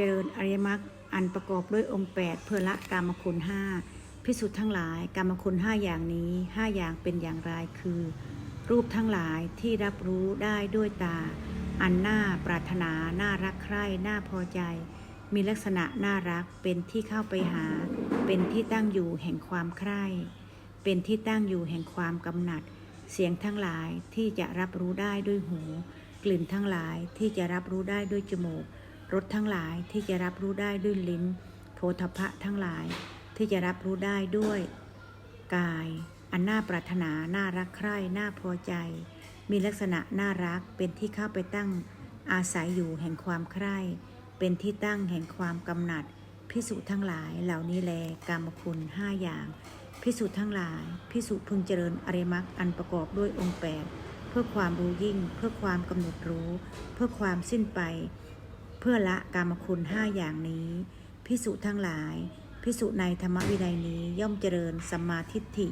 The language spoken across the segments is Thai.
เจริญอริยมรรคอันประกอบด้วยองค์แปดเพื่อละกามคุณห้าพิสุทธ์ทั้งหลายกามคุณห้าอย่างนี้ห้าอย่างเป็นอย่างไรคือ รูปทั้งหลายที่รับรู้ได้ด้วยตา อันน่าปรารถนาน่ารักใคร่น่าพอใจ มีลักษณะน่ารักเป็นที่เข้าไปหา เป็นที่ตั้งอยู่แห่งความใคร่ เป็นที่ตั้งอยู่แห่งความกำหนัด เสียงทั้งหลายที่จะรับรู้ได้ด้วยหู กลิ่นทั้งหลายที่จะรับรู้ได้ด้วยจมูก รสทั้งหลายที่จะรับรู้ได้ด้วยลิ้นโผฏฐะทั้งหลายที่จะรับรู้ได้ด้วย กาย อันน่าปรารถนา น่ารักใคร่ น่าพอใจ มีลักษณะน่ารักเป็นที่เข้าไปตั้ง อาศัยอยู่แห่งความใคร่ เป็นที่ตั้งแห่งความกำหนัด พิสุทั้งหลายเหล่านี้แลกามคุณห้าอย่าง พิสุทั้งหลาย พิสุพึงเจริญอริมรรคอันประกอบด้วยองค์แปดเพื่อความรู้ยิ่ง เพื่อความกำหนดรู้ เพื่อความสิ้นไป เพื่อละกามคุณห้าอย่างนี้พิสุทั้งหลายพิสุในธรรมวินัยนี้ย่อมเจริญสัมมาทิฏฐิ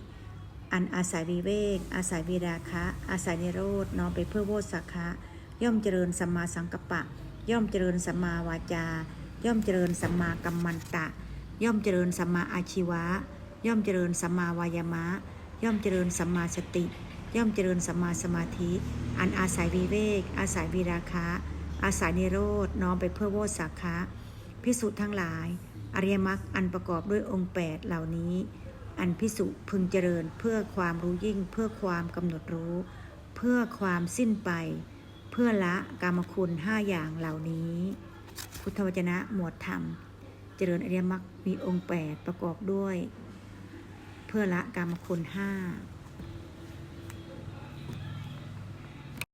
อันอาศัยวิเวก อาศัยวิราคะ อาศัยนิโรธน้อมไปเพื่อโวสักะย่อมเจริญสัมมาสังกัปปะ ย่อมเจริญสัมมาวาจา ย่อมเจริญสัมมากัมมันตะ ย่อมเจริญสัมมาอาชีวะ ย่อมเจริญสัมมาวายามะ ย่อมเจริญสัมมาสติ ย่อมเจริญสัมมาสมาธิ อันอาศัยวิเวก อาศัยวิราคะ อาศัยนิโรธน้อมไปเพื่อโวสักคะพิสุทั้งหลาย อริยมรรคอันประกอบด้วยองค์แปดเหล่านี้ อันพิสุพึงเจริญเพื่อความรู้ยิ่ง เพื่อความกำหนดรู้ เพื่อความสิ้นไป เพื่อละกามคุณห้าอย่างเหล่านี้ พุทธวจนะหมวดธรรม เจริญอริยมรรคมีองค์แปดประกอบด้วย เพื่อละกามคุณห้า